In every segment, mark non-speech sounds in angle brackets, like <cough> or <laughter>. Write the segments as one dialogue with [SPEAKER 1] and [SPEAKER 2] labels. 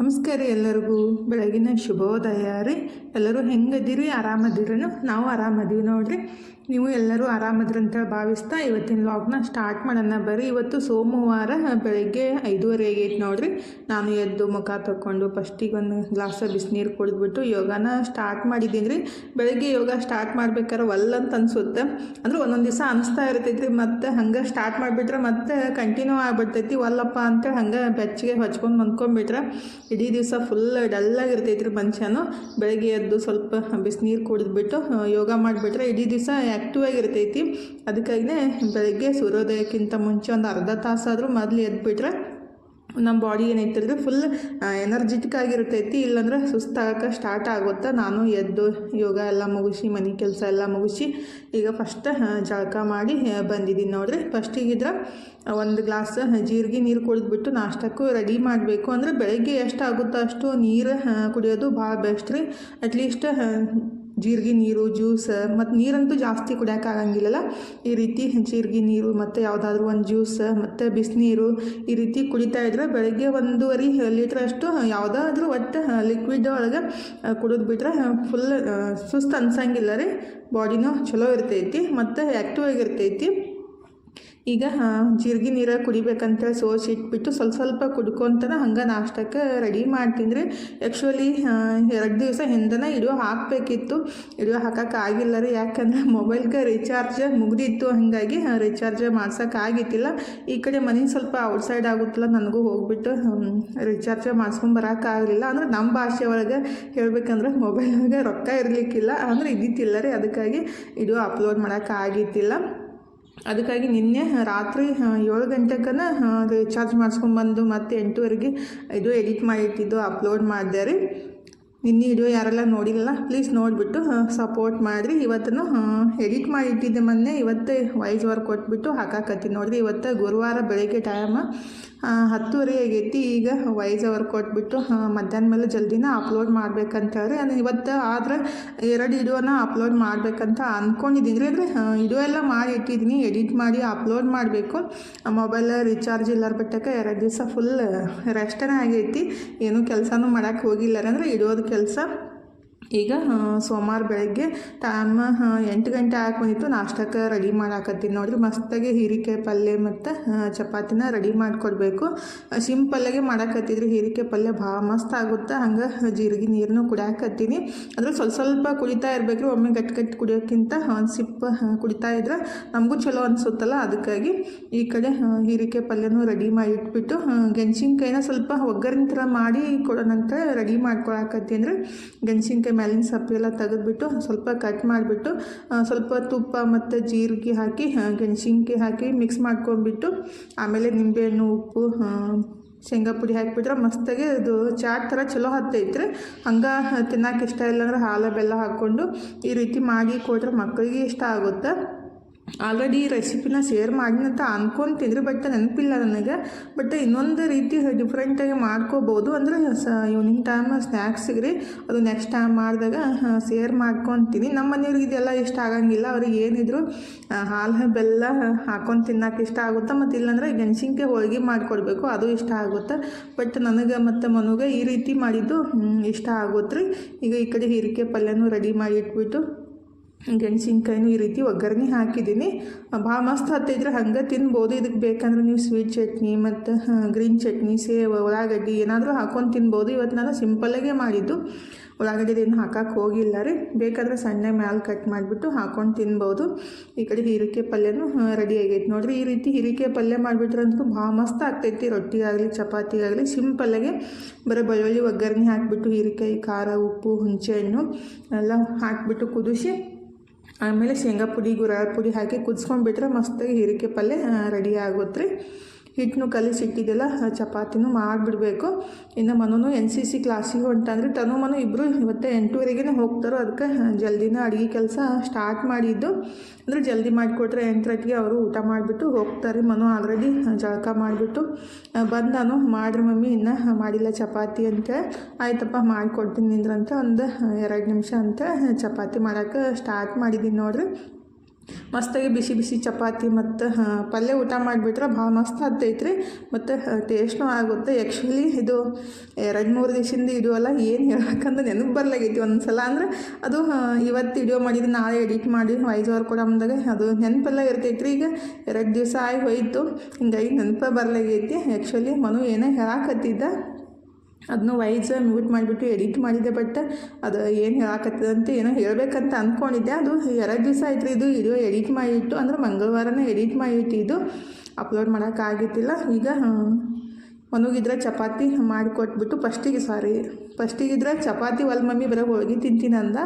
[SPEAKER 1] ನಮಸ್ಕಾರ ಎಲ್ಲರಿಗೂ. ಬೆಳಗಿನ ಶುಭೋದಯ ರೀ. ಎಲ್ಲರೂ ಹೆಂಗದಿರಿ? ಆರಾಮದಿರೇನು? ನಾವು ಆರಾಮದೀವಿ ನೋಡ್ರಿ. ನೀವು ಎಲ್ಲರೂ ಆರಾಮದ್ರಿ ಅಂತ ಭಾವಿಸ್ತಾ ಇವತ್ತಿನ ವ್ಲಾಗ್ನ ಸ್ಟಾರ್ಟ್ ಮಾಡೋಣ. ಬರ್ರಿ ಇವತ್ತು ಸೋಮವಾರ ಬೆಳಗ್ಗೆ ಐದೂವರೆ ಆಗೈತೆ ನೋಡ್ರಿ. ನಾನು ಎದ್ದು ಮುಖ ತಗೊಂಡು ಫಸ್ಟಿಗೆ ಒಂದು ಗ್ಲಾಸ ಬಿಸಿನೀರು ಕುಡಿದ್ಬಿಟ್ಟು ಯೋಗನ ಸ್ಟಾರ್ಟ್ ಮಾಡಿದ್ದೀನಿ ರೀ. ಬೆಳಗ್ಗೆ ಯೋಗ ಸ್ಟಾರ್ಟ್ ಮಾಡ್ಬೇಕಾದ್ರೆ ಒಲ್ಲ ಅಂತ ಅನ್ಸುತ್ತೆ. ಅಂದ್ರೆ ಒಂದೊಂದು ದಿವಸ ಅನಿಸ್ತಾ ಇರ್ತೈತ್ರಿ. ಮತ್ತೆ ಹಂಗೆ ಸ್ಟಾರ್ಟ್ ಮಾಡಿಬಿಟ್ರೆ ಮತ್ತೆ ಕಂಟಿನ್ಯೂ ಆಗ್ಬಿಡ್ತೈತಿ. ಒಲ್ಲಪ್ಪ ಅಂತೇಳಿ ಹಂಗೆ ಬೆಚ್ಚಗೆ ಹೊಚ್ಕೊಂಡು ಮಂದ್ಕೊಂಡ್ಬಿಟ್ರೆ ಇಡೀ ದಿವಸ ಫುಲ್ ಡಲ್ಲಾಗಿರ್ತೈತಿ ರೀ ಮನುಷ್ಯನು. ಬೆಳಗ್ಗೆ ಎದ್ದು ಸ್ವಲ್ಪ ಬಿಸಿನೀರು ಕುಡಿದ್ಬಿಟ್ಟು ಯೋಗ ಮಾಡಿಬಿಟ್ರೆ ಇಡೀ ದಿವಸ ಆ್ಯಕ್ಟಿವ್ ಆಗಿರ್ತೈತಿ. ಅದಕ್ಕಾಗಿನೇ ಬೆಳಗ್ಗೆ ಸೂರ್ಯೋದಯಕ್ಕಿಂತ ಮುಂಚೆ ಒಂದು ಅರ್ಧ ತಾಸಾದರೂ ಮೊದಲು ಎದ್ಬಿಟ್ರೆ ನಮ್ಮ ಬಾಡಿ ಏನೈತಿದ್ರೆ ಫುಲ್ ಎನರ್ಜೆಟಿಕ್ ಆಗಿರ್ತೈತಿ. ಇಲ್ಲಾಂದ್ರೆ ಸುಸ್ತಾಗಕ್ಕೆ ಸ್ಟಾರ್ಟ್ ಆಗುತ್ತೆ ನಾನು ಎದ್ದು ಯೋಗ ಎಲ್ಲ ಮುಗಿಸಿ, ಮನೆ ಕೆಲಸ ಎಲ್ಲ ಮುಗಿಸಿ, ಈಗ ಫಸ್ಟ್ ಜಳಕ ಮಾಡಿ ಬಂದಿದ್ದೀನಿ ನೋಡ್ರಿ. ಫಸ್ಟಿಗಿದ್ರೆ ಒಂದು ಗ್ಲಾಸ್ ಜೀರಿಗೆ ನೀರು ಕುಡಿದ್ಬಿಟ್ಟು ನಾಷ್ಟಕ್ಕೂ ರೆಡಿ ಮಾಡಬೇಕು. ಅಂದರೆ ಬೆಳಗ್ಗೆ ಎಷ್ಟಾಗುತ್ತೋ ಅಷ್ಟು ನೀರು ಕುಡಿಯೋದು ಭಾಳ ಬೆಸ್ಟ್ ರೀ. ಅಟ್ಲೀಸ್ಟ್ ಜೀರಿಗೆ ನೀರು, ಜ್ಯೂಸ್, ಮತ್ತು ನೀರಂತೂ ಜಾಸ್ತಿ ಕುಡಿಯೋಕ್ಕಾಗಂಗಿಲ್ಲಲ್ಲ ಈ ರೀತಿ ಜೀರಿಗೆ ನೀರು, ಮತ್ತು ಯಾವುದಾದ್ರೂ ಒಂದು ಜ್ಯೂಸ್, ಮತ್ತು ಬಿಸಿನೀರು ಈ ರೀತಿ ಕುಡಿತಾ ಇದ್ರೆ ಬೆಳಗ್ಗೆ ಒಂದೂವರೆ ಲೀಟ್ರ್ ಅಷ್ಟು ಯಾವುದಾದ್ರೂ ಒಟ್ಟು ಲಿಕ್ವಿಡ್ ಒಳಗೆ ಕುಡಿದು ಬಿಟ್ರೆ ಫುಲ್ ಸುಸ್ತು ಅನ್ಸಂಗಿಲ್ಲ ರೀ. ಬಾಡಿನೂ ಚಲೋ ಇರ್ತೈತಿ, ಮತ್ತು ಆ್ಯಕ್ಟಿವ್ ಆಗಿರ್ತೈತಿ. ಈಗ ಜೀರಿಗೆ ನೀರು ಕುಡಿಬೇಕಂತ ಸೋಸಿ ಇಟ್ಬಿಟ್ಟು ಸ್ವಲ್ಪ ಸ್ವಲ್ಪ ಕುಡ್ಕೊತನ ಹಂಗೆ ನಾಷ್ಟಕ್ಕೆ ರೆಡಿ ಮಾಡ್ತೀನಿ ರೀ ಆ್ಯಕ್ಚುಲಿ ಎರಡು ದಿವಸ ಹಿಂದನ ಇಡಿಯೋ ಹಾಕಬೇಕಿತ್ತು. ಇಡಿಯೋ ಹಾಕೋಕ್ಕಾಗಿಲ್ಲ ರೀ, ಯಾಕಂದ್ರೆ ಮೊಬೈಲ್ಗೆ ರೀಚಾರ್ಜ್ ಮುಗ್ದಿತ್ತು. ಹಾಗಾಗಿ ರೀಚಾರ್ಜ್ ಮಾಡ್ಸೋಕ್ಕಾಗಿತ್ತಿಲ್ಲ ಈ ಕಡೆ ಮನೆ ಸ್ವಲ್ಪ ಔಟ್ಸೈಡ್ ಆಗುತ್ತಲ್ಲ, ನನಗೂ ಹೋಗ್ಬಿಟ್ಟು ರೀಚಾರ್ಜ್ ಮಾಡ್ಸ್ಕೊಂಡು ಬರೋಕ್ಕಾಗಲಿಲ್ಲ ಅಂದ್ರೆ ನಮ್ಮ ಭಾಷೆ ಒಳಗೆ ಹೇಳಬೇಕಂದ್ರೆ ಮೊಬೈಲ್ ಒಳಗೆ ರೊಕ್ಕ ಇರಲಿಕ್ಕಿಲ್ಲ. ಅಂದ್ರೆ ಇದ್ದಿತ್ತಿಲ್ಲ ರೀ, ಅದಕ್ಕಾಗಿ ಇದು ಅಪ್ಲೋಡ್ ಮಾಡೋಕೆ ಆಗಿತ್ತಿಲ್ಲ. ಅದಕ್ಕಾಗಿ ನಿನ್ನೆ ರಾತ್ರಿ ಏಳು ಗಂಟೆಗನ ರೀಚಾರ್ಜ್ ಮಾಡಿಸ್ಕೊಂಬಂದು ಮತ್ತೆ ಎಂಟುವರೆಗೆ ಇದು ಎಡಿಟ್ ಮಾಡಿಟ್ಟಿದ್ದು ಅಪ್ಲೋಡ್ ಮಾಡಿದೆ ರೀ. ನಿನ್ನೆ ವಿಡಿಯೋ ಯಾರೆಲ್ಲ ನೋಡಿಲ್ಲ ಪ್ಲೀಸ್ ನೋಡಿಬಿಟ್ಟು ಸಪೋರ್ಟ್ ಮಾಡಿರಿ. ಇವತ್ತನ್ನು ಎಡಿಟ್ ಮಾಡಿಟ್ಟಿದ್ದೆ ಮೊನ್ನೆ. ಇವತ್ತೇ ವಾಯ್ಸ್ ವರ್ಕ್ ಕೊಟ್ಬಿಟ್ಟು ಹಾಕಾಕತ್ತೀನಿ ನೋಡಿರಿ. ಇವತ್ತು ಗುರುವಾರ ಬೆಳಗ್ಗೆ ಟೈಮ್ ಹತ್ತುವರೆ ಆಗೈತಿ. ಈಗ ವಾಯ್ಸ್ ಅವರ್ ಕೊಟ್ಬಿಟ್ಟು ಮಧ್ಯಾಹ್ನ ಮೇಲೆ ಜಲ್ದಿನ ಅಪ್ಲೋಡ್ ಮಾಡ್ಬೇಕಂತ ಹೇಳಿ ನಾನು ಇವತ್ತು ಆದ್ರೆ ಎರಡು ವಿಡಿಯೋನ ಅಪ್ಲೋಡ್ ಮಾಡಬೇಕಂತ ಅಂದ್ಕೊಂಡಿದ್ದೀನಿ ಅಂದ್ರೆ ಅಂದರೆ ವಿಡಿಯೋ ಎಲ್ಲ ಮಾಡಿ ಇಟ್ಟಿದ್ದೀನಿ. ಎಡಿಟ್ ಮಾಡಿ ಅಪ್ಲೋಡ್ ಮಾಡಬೇಕು. ಮೊಬೈಲ್ ರೀಚಾರ್ಜ್ ಇಲ್ಲಾರ ಬಿಟ್ಟಕ್ಕೆ ಎರಡು ದಿವಸ ಫುಲ್ ರೆಸ್ಟನೇ ಆಗೈತಿ. ಏನೂ ಕೆಲಸನೂ ಮಾಡೋಕ್ಕೆ ಹೋಗಿಲ್ಲ ಅಂದರೆ ಇಡೋದು ಕೆಲಸ. ಈಗ ಸೋಮವಾರ ಬೆಳಗ್ಗೆ ಟೈಮ್ ಎಂಟು ಗಂಟೆ ಬಂದಿತ್ತು. ನಾಷ್ಟಕ್ಕೆ ರೆಡಿ ಮಾಡಾಕತ್ತೀನಿ ನೋಡಿರಿ. ಮಸ್ತಾಗಿ ಹೀರಿಕಾಯಿ ಪಲ್ಯ ಮತ್ತು ಚಪಾತಿನ ರೆಡಿ ಮಾಡಿಕೊಡ್ಬೇಕು. ಸಿಂಪಲ್ಲಾಗೆ ಮಾಡಾಕತ್ತಿದ್ರು. ಹೀರಿಕಾಯಿ ಪಲ್ಯ ಭಾಳ ಮಸ್ತ್ ಆಗುತ್ತೆ? ಹಂಗೆ ಜೀರಿಗೆ ನೀರನ್ನು ಕುಡಿಯಾಕತ್ತೀನಿ. ಅಂದ್ರೆ ಸ್ವಲ್ಪ ಸ್ವಲ್ಪ ಕುಡಿತಾ ಇರ್ಬೇಕು ಒಮ್ಮೆ ಗಟ್ಟಿ ಗಟ್ಟಿ ಕುಡಿಯೋಕ್ಕಿಂತ ಒಂದು ಸಿಪ್ ಕುಡಿತಾ ಇದ್ರೆ ನಮಗೂ ಚಲೋ ಅನಿಸುತ್ತಲ್ಲ? ಅದಕ್ಕಾಗಿ ಈ ಕಡೆ ಹೀರಿಕಾಯಿ ಪಲ್ಯನೂ ರೆಡಿ ಮಾಡಿ ಇಟ್ಬಿಟ್ಟು ಗೆಣಸಿನ್ಕಾಯಿನ ಸ್ವಲ್ಪ ಒಗ್ಗರಣೆ ಥರ ಮಾಡಿ ಕೊಡೋಣಂತ ರೆಡಿ ಮಾಡ್ಕೊಳಕತ್ತೀನಿ ಅಂದರೆ ಗೆಣಸಿನ್ಕಾಯಿ ಮೇಲಿನ ಸಪ್ಪೆ ಎಲ್ಲ ತೆಗೆದ್ಬಿಟ್ಟು ಸ್ವಲ್ಪ ಕಟ್ ಮಾಡಿಬಿಟ್ಟು ಸ್ವಲ್ಪ ತುಪ್ಪ ಮತ್ತು ಜೀರಿಗೆ ಹಾಕಿ ಗೆಣಸಿನ್ಕಿ ಹಾಕಿ ಮಿಕ್ಸ್ ಮಾಡ್ಕೊಂಡ್ಬಿಟ್ಟು, ಆಮೇಲೆ ನಿಂಬೆಹಣ್ಣು, ಉಪ್ಪು ಶೇಂಗಾ ಪುಡಿ ಹಾಕಿಬಿಟ್ರೆ ಮಸ್ತಾಗಿ ಅದು ಚಾಟ್ ಥರ ಚಲೋ ಹತ್ತೈತ್ರಿ. ಹಂಗೆ ತಿನ್ನಕ್ಕೆ ಇಷ್ಟ ಇಲ್ಲ ಅಂದ್ರೆ ಹಾಲು, ಬೆಲ್ಲ ಹಾಕ್ಕೊಂಡು ಈ ರೀತಿ ಮಾಡಿ ಕೊಟ್ರೆ ಮಕ್ಕಳಿಗೆ ಇಷ್ಟ ಆಗುತ್ತೆ. ಆಲ್ರೆಡಿ ಈ ರೆಸಿಪಿನ ಶೇರ್ ಮಾಡಿನಂತ ಅನ್ಕೊಂತೀನಿ ರೀ ಬಟ್ ನೆನಪಿಲ್ಲ ನನಗೆ. ಬಟ್ ಇನ್ನೊಂದು ರೀತಿ ಡಿಫ್ರೆಂಟಾಗಿ ಮಾಡ್ಕೋಬೋದು. ಅಂದರೆ, ಸ ಈವ್ನಿಂಗ್ ಟೈಮ್ ಸ್ನ್ಯಾಕ್ಸಿಗೆ ರೀ ಅದು ನೆಕ್ಸ್ಟ್ ಟೈಮ್ ಮಾಡಿದಾಗ ಶೇರ್ ಮಾಡ್ಕೊತೀನಿ. ನಮ್ಮ ಮನೆಯವ್ರಿಗೆ ಇದೆಲ್ಲ ಇಷ್ಟ ಆಗಂಗಿಲ್ಲ. ಅವ್ರಿಗೆ ಏನಿದ್ರು ಹಾಲು ಬೆಲ್ಲ ಹಾಕೊಂಡು ತಿನ್ನಕ್ಕೆ ಇಷ್ಟ ಆಗುತ್ತೆ? ಮತ್ತು ಇಲ್ಲಾಂದ್ರೆ ಗೆಣಸಿನ್ಕಾಯಿ ಹೋಳಿಗೆ ಮಾಡಿಕೊಡ್ಬೇಕು. ಅದು ಇಷ್ಟ ಆಗುತ್ತೆ? ಬಟ್ ನನಗೆ ಮತ್ತು ಮನುಗೆ ಈ ರೀತಿ ಮಾಡಿದ್ದು ಇಷ್ಟ ಆಗುತ್ತೆ ರೀ ಈಗ ಈ ಕಡೆ ಹೀರಿಕೆ ಪಲ್ಯನೂ ರೆಡಿ ಮಾಡಿ ಇಟ್ಬಿಟ್ಟು ಗೆಣಸಿನ್ಕಾಯಿನೂ ಈ ರೀತಿ ಒಗ್ಗರಣೆ ಹಾಕಿದ್ದೀನಿ. ಭಾಳ ಮಸ್ತ್ ಹತ್ತಿದ್ರೆ ಹಂಗೆ ತಿನ್ಬೋದು. ಇದಕ್ಕೆ ಬೇಕಂದ್ರೆ ನೀವು ಸ್ವೀಟ್ ಚಟ್ನಿ ಮತ್ತು ಗ್ರೀನ್ ಚಟ್ನಿ, ಸೇವ್, ಉಳ್ಳಾಗಡ್ಡಿ ಏನಾದರೂ ಹಾಕೊಂಡು ತಿನ್ಬೋದು. ಇವತ್ತು ನಾನು ಸಿಂಪಲ್ಲಾಗೆ ಮಾಡಿದ್ದು. ಉಳ್ಳಾಗಡ್ಡಿದೇನು ಹಾಕಕ್ಕೆ ಹೋಗಿಲ್ಲ ರೀ. ಬೇಕಾದರೆ ಸಣ್ಣ ಮ್ಯಾಲೆ ಕಟ್ ಮಾಡಿಬಿಟ್ಟು ಹಾಕೊಂಡು ತಿನ್ಬೋದು. ಈ ಕಡೆ ಹೀರಿಕಾಯಿ ಪಲ್ಯನೂ ರೆಡಿ ಆಗೈತೆ ನೋಡಿರಿ. ಈ ರೀತಿ ಹೀರಿಕಾಯಿ ಪಲ್ಯ ಮಾಡಿಬಿಟ್ರೆ ಅಂತೂ ಭಾಳ ಮಸ್ತ್ ಆಗ್ತೈತಿ. ರೊಟ್ಟಿಗಾಗಲಿ ಚಪಾತಿಗಾಗಲಿ ಸಿಂಪಲ್ಲಾಗೆ ಬರೀ ಬೆಳ್ಳುಳ್ಳಿ ಒಗ್ಗರಣೆ ಹಾಕಿಬಿಟ್ಟು ಹೀರಿಕಾಯಿ, ಖಾರ, ಉಪ್ಪು ಹುಣಸೆಹಣ್ಣು ಎಲ್ಲ ಹಾಕಿಬಿಟ್ಟು ಕುದಿಸಿ ಆಮೇಲೆ ಶೇಂಗಾ ಪುಡಿ ಗುರಾಳ ಪುಡಿ ಹಾಕಿ ಕುದಿಸ್ಕೊಂಡ್ಬಿಟ್ರೆ ಮಸ್ತಾಗಿ ಹೀರೆಕಾಯಿ ಪಲ್ಯ ರೆಡಿ ಆಗುತ್ತೆ. ರೀ ಹಿಟ್ಟನ್ನು ಕಲಿಸಿಟ್ಟಿದ್ದೆಲ್ಲ ಚಪಾತಿನೂ ಮಾಡಿಬಿಡಬೇಕು. ಇನ್ನು ಮನೂ ಎನ್ ಸಿ ಸಿ ಕ್ಲಾಸಿಗೆ ಹೊಂಟಂದ್ರೆ ತನು ಮನು ಇಬ್ಬರು ಇವತ್ತೇ ಎಂಟುವರೆಗೆ ಹೋಗ್ತಾರೋ, ಅದಕ್ಕೆ ಜಲ್ದಿನ ಅಡುಗೆ ಕೆಲಸ ಸ್ಟಾರ್ಟ್ ಮಾಡಿದ್ದು. ಅಂದರೆ ಜಲ್ದಿ ಮಾಡಿಕೊಟ್ರೆ ಎಂಟರಟ್ಟಿಗೆ ಅವರು ಊಟ ಮಾಡಿಬಿಟ್ಟು ಹೋಗ್ತಾರೆ. ಮನು ಆಲ್ರೆಡಿ ಜಳಕ ಮಾಡಿಬಿಟ್ಟು ಬಂದು ನಾನು, ಮಾಡ್ರಿ ಮಮ್ಮಿ, ಇನ್ನೂ ಮಾಡಿಲ್ಲ ಚಪಾತಿ ಅಂತ. ಆಯ್ತಪ್ಪ, ಮಾಡಿಕೊಡ್ತೀನಿ ನಿಂದ್ರಂತ. ಒಂದು ಎರಡು ನಿಮಿಷ ಅಂತ ಚಪಾತಿ ಮಾಡೋಕ್ಕೆ ಸ್ಟಾರ್ಟ್ ಮಾಡಿದ್ದೀನಿ ನೋಡ್ರಿ. ಮಸ್ತಾಗಿ ಬಿಸಿ ಬಿಸಿ ಚಪಾತಿ ಮತ್ತು ಪಲ್ಯ ಊಟ ಮಾಡಿಬಿಟ್ರೆ ಭಾಳ ಮಸ್ತ್ ಆಗ್ತೈತ್ರಿ. ಮತ್ತು ಟೇಸ್ಟ್ನೂ ಆಗುತ್ತೆ. ಆ್ಯಕ್ಚುಲಿ ಇದು ಎರಡು ಮೂರು ದಿವಸದಿಂದ ಅಲ್ಲ, ಏನು ಹೇಳಬೇಕಂದ್ರೆ ನೆನಪು ಬರ್ಲಾಗೈತಿ ಒಂದು ಸಲ ಅಂದ್ರೆ ಅದು ಇವತ್ತು ವಿಡಿಯೋ ಮಾಡಿದ್ದು, ನಾಳೆ ಎಡಿಟ್ ಮಾಡಿ ವಾಯ್ಸ್ ಓವರ್ ಕೂಡ ಅಂದಾಗ ಅದು ನೆನಪೆಲ್ಲ ರೀ ಈಗ ಎರಡು ದಿವಸ ಆಗಿ ಹೋಯಿತು. ಹಿಂಗಾಗಿ ನೆನಪೇ ಬರ್ಲಾಗೈತಿ. ಆ್ಯಕ್ಚುಲಿ ಮನು ಏನೋ ಹೇಳಾಕತ್ತಿದ್ದ. ಅದನ್ನು ವೈಸ್ ಮ್ಯೂಟ್ ಮಾಡಿಬಿಟ್ಟು ಎಡಿಟ್ ಮಾಡಿದೆ, ಬಟ್ ಅದು ಏನು ಹೇಳಾಕತ್ತದಂತ ಏನೋ ಹೇಳಬೇಕಂತ ಅಂದ್ಕೊಂಡಿದ್ದೆ ಅದು ಎರಡು ದಿವಸ ಆಯ್ತು ರೀ ಇದು ವಿಡಿಯೋ ಎಡಿಟ್ ಮಾಡಿಟ್ಟು, ಅಂದ್ರೆ ಮಂಗಳವಾರನೇ ಎಡಿಟ್ ಮಾಡಿಟ್ಟಿದ್ದು ಅಪ್ಲೋಡ್ ಮಾಡೋಕ್ಕಾಗಿದ್ದಿಲ್ಲ. ಈಗ ಮನಗಿದ್ರೆ ಚಪಾತಿ ಮಾಡಿಕೊಟ್ಬಿಟ್ಟು ಫಸ್ಟಿಗೆ ಸಾರಿ ಫಸ್ಟಿಗಿದ್ರೆ ಚಪಾತಿ ಒಲ್ ಮಮ್ಮಿ ಬರೋ ಹೋಳಿಗೆ ತಿಂತೀನಿ ಅಂದ.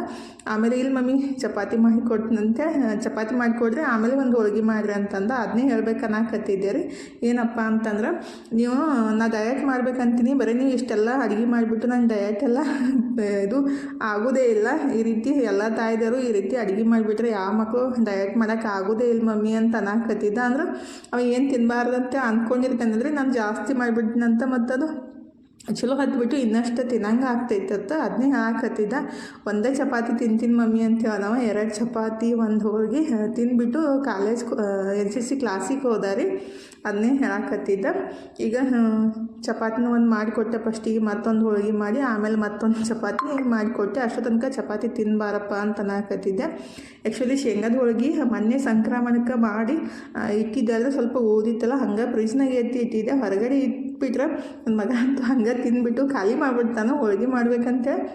[SPEAKER 1] ಆಮೇಲೆ ಇಲ್ಲಿ ಮಮ್ಮಿ ಚಪಾತಿ ಮಾಡಿ ಕೊಟ್ಟನಂತೆ ಚಪಾತಿ ಮಾಡಿಕೊಡ್ರಿ ಆಮೇಲೆ ಒಂದು ಹೋಳ್ಗೆ ಮಾಡ್ರಿ ಅಂತಂದ. ಅದನ್ನೇ ಹೇಳ್ಬೇಕು ಅನ್ನಕತ್ತಿದ್ದೆ ರೀ. ಏನಪ್ಪ ಅಂತಂದ್ರೆ, ನೀವು, ನಾ ಡಯಟ್ ಮಾಡ್ಬೇಕಂತೀನಿ, ಬರೀ ನೀವು ಇಷ್ಟೆಲ್ಲ ಅಡುಗೆ ಮಾಡಿಬಿಟ್ಟು ನಾನು ಡಯಟ್ ಎಲ್ಲ <laughs> ಇದು ಆಗೋದೇ ಇಲ್ಲ. ಈ ರೀತಿ ಎಲ್ಲ ತಾಯಿದರು ಈ ರೀತಿ ಅಡುಗೆ ಮಾಡಿಬಿಟ್ರೆ ಯಾವ ಮಕ್ಕಳು ಡಯಟ್ ಮಾಡೋಕೆ ಆಗೋದೇ ಇಲ್ಲ ಮಮ್ಮಿ ಅಂತ ಅನ್ನಕತ್ತಿದ್ದ. ಅಂದ್ರೆ, ಅವ ಏನು ತಿನ್ನಬಾರ್ದಂತೆ ಅಂದ್ಕೊಂಡಿರ್ತಾನಂದ್ರೆ ನಾನು ಜಾಸ್ತಿ ಮಾಡಿಬಿಟ್ಟಿನಂತ ಮತ್ತದು. ಚಲೋ ಹತ್ಬಿಟ್ಟು ಇನ್ನಷ್ಟು ತಿನ್ನಂಗೆ ಆಗ್ತೈತತ್ತ ಅದನ್ನೇ ಹಾಕತ್ತಿದ್ದ. ಒಂದೇ ಚಪಾತಿ ತಿಂತೀನಿ ಮಮ್ಮಿ ಅಂತ ನಾವು, ಎರಡು ಚಪಾತಿ, ಒಂದು ಹೋಳಿಗೆ ತಿಂದ್ಬಿಟ್ಟು ಕಾಲೇಜ್ ಎನ್ ಸಿ ಸಿ ಕ್ಲಾಸಿಗೆ ಹೋದ ರೀ ಅದನ್ನೇ ಹೇಳಾಕತ್ತಿದ್ದ ಈಗ ಚಪಾತಿನ ಒಂದು ಮಾಡಿಕೊಟ್ಟೆ ಫಸ್ಟಿಗೆ ಮತ್ತೊಂದು ಹೋಳಿಗೆ ಮಾಡಿ, ಆಮೇಲೆ ಮತ್ತೊಂದು ಚಪಾತಿ ಮಾಡಿಕೊಟ್ಟೆ. ಅಷ್ಟು ತನಕ ಚಪಾತಿ ತಿನ್ನಬಾರಪ್ಪ ಅಂತ ಅನ್ನಕತ್ತಿದ್ದೆ. ಆ್ಯಕ್ಚುಲಿ ಶೇಂಗದ ಹೋಳ್ಗಿ ಮೊನ್ನೆ ಸಂಕ್ರಮಣಕ್ಕೆ ಮಾಡಿ ಇಟ್ಟಿದ್ದೆ ಸ್ವಲ್ಪ ಓದಿತ್ತಲ್ಲ ಹಂಗೆ ಫ್ರಿಜ್ನಾಗ ಎತ್ತಿ ಇಟ್ಟಿದ್ದೆ. ಹೊರಗಡೆ ಇಟ್ಬಿಟ್ರೆ ನನ್ನ ಮಗ ಅಂತೂ ಹಂಗೆ ತಿಂದ್ಬಿಟ್ಟು ಖಾಲಿ ಮಾಡ್ಬಿಡ್ತಾನೆ ಹೋಳ್ಗೆ ಮಾಡ್ಬೇಕಂತೇಳಿ